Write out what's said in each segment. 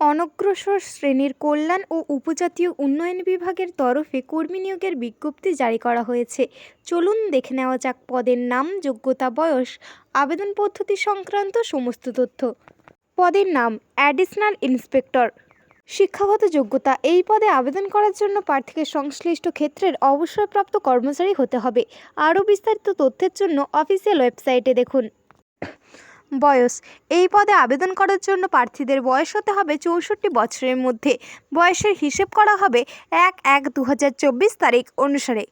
অনগ্রসর শ্রেণির কল্যাণ ও উপজাতীয় উন্নয়ন বিভাগের তরফে কর্মী নিয়োগের বিজ্ঞপ্তি জারি করা হয়েছে। চলুন দেখে নেওয়া যাক পদের নাম, যোগ্যতা, বয়স, আবেদন পদ্ধতি সংক্রান্ত সমস্ত তথ্য। পদের নাম, অ্যাডিশনাল ইন্সপেক্টর। শিক্ষাগত যোগ্যতা, এই পদে আবেদন করার জন্য প্রার্থীকে সংশ্লিষ্ট ক্ষেত্রের অবসরপ্রাপ্ত কর্মচারী হতে হবে। আরও বিস্তারিত তথ্যের জন্য অফিসিয়াল ওয়েবসাইটে দেখুন। বয়স। এই পদে আবেদন করার জন্য প্রার্থীদের বয়স হতে হবে চৌষট্টি বছরের মধ্যে। বয়সের হিসেব করা হবে এক এক দু তারিখ অনুসারে।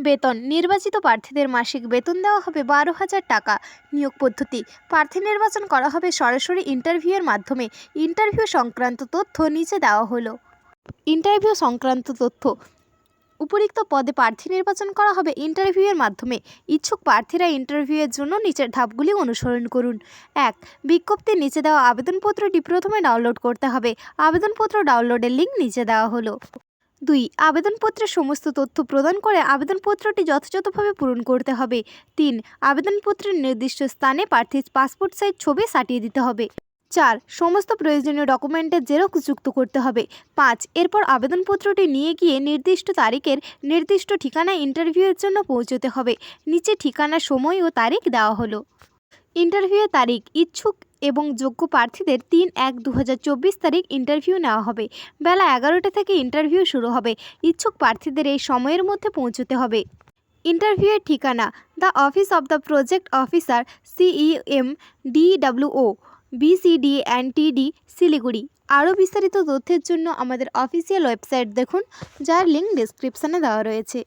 বেতন, নির্বাচিত প্রার্থীদের মাসিক বেতন দেওয়া হবে বারো হাজার টাকা। নিয়োগ পদ্ধতি, প্রার্থী নির্বাচন করা হবে সরাসরি ইন্টারভিউয়ের মাধ্যমে। ইন্টারভিউ সংক্রান্ত তথ্য নিচে দেওয়া হলো। ইন্টারভিউ সংক্রান্ত তথ্য উপরিক্ত পদে প্রার্থী নির্বাচন করা হবে ইন্টারভিউয়ের মাধ্যমে। ইচ্ছুক প্রার্থীরা ইন্টারভিউয়ের জন্য নিচের ধাপগুলি অনুসরণ করুন। এক, বিজ্ঞপ্তির নিচে দেওয়া আবেদনপত্রটি প্রথমে ডাউনলোড করতে হবে। আবেদনপত্র ডাউনলোডের লিঙ্ক নিচে দেওয়া হলো। দুই, আবেদনপত্রের সমস্ত তথ্য প্রদান করে আবেদনপত্রটি যথাযথভাবে পূরণ করতে হবে। তিন, আবেদনপত্রের নির্দিষ্ট স্থানে প্রার্থীর পাসপোর্ট সাইজ ছবি সাটিয়ে দিতে হবে। চার, সমস্ত প্রয়োজনীয় ডকুমেন্টের জেরক্স যুক্ত করতে হবে। পাঁচ, এরপর আবেদনপত্রটি নিয়ে গিয়ে নির্দিষ্ট তারিখের নির্দিষ্ট ঠিকানায় ইন্টারভিউয়ের জন্য পৌঁছতে হবে। নিচে ঠিকানা, সময় ও তারিখ দেওয়া হলো। ইন্টারভিউয়ের তারিখ, ইচ্ছুক এবং যোগ্য প্রার্থীদের তিন এক দু তারিখ ইন্টারভিউ নেওয়া হবে। বেলা এগারোটা থেকে ইন্টারভিউ শুরু হবে। ইচ্ছুক প্রার্থীদের এই সময়ের মধ্যে পৌঁছতে হবে। ইন্টারভিউয়ের ঠিকানা, the office of the project officer, CEM DWO BCD and TD Siliguri. আরও বিস্তারিত তথ্যের জন্য আমাদের অফিসিয়াল ওয়েবসাইট দেখুন, যার লিঙ্ক ডিসক্রিপশানে দেওয়া রয়েছে।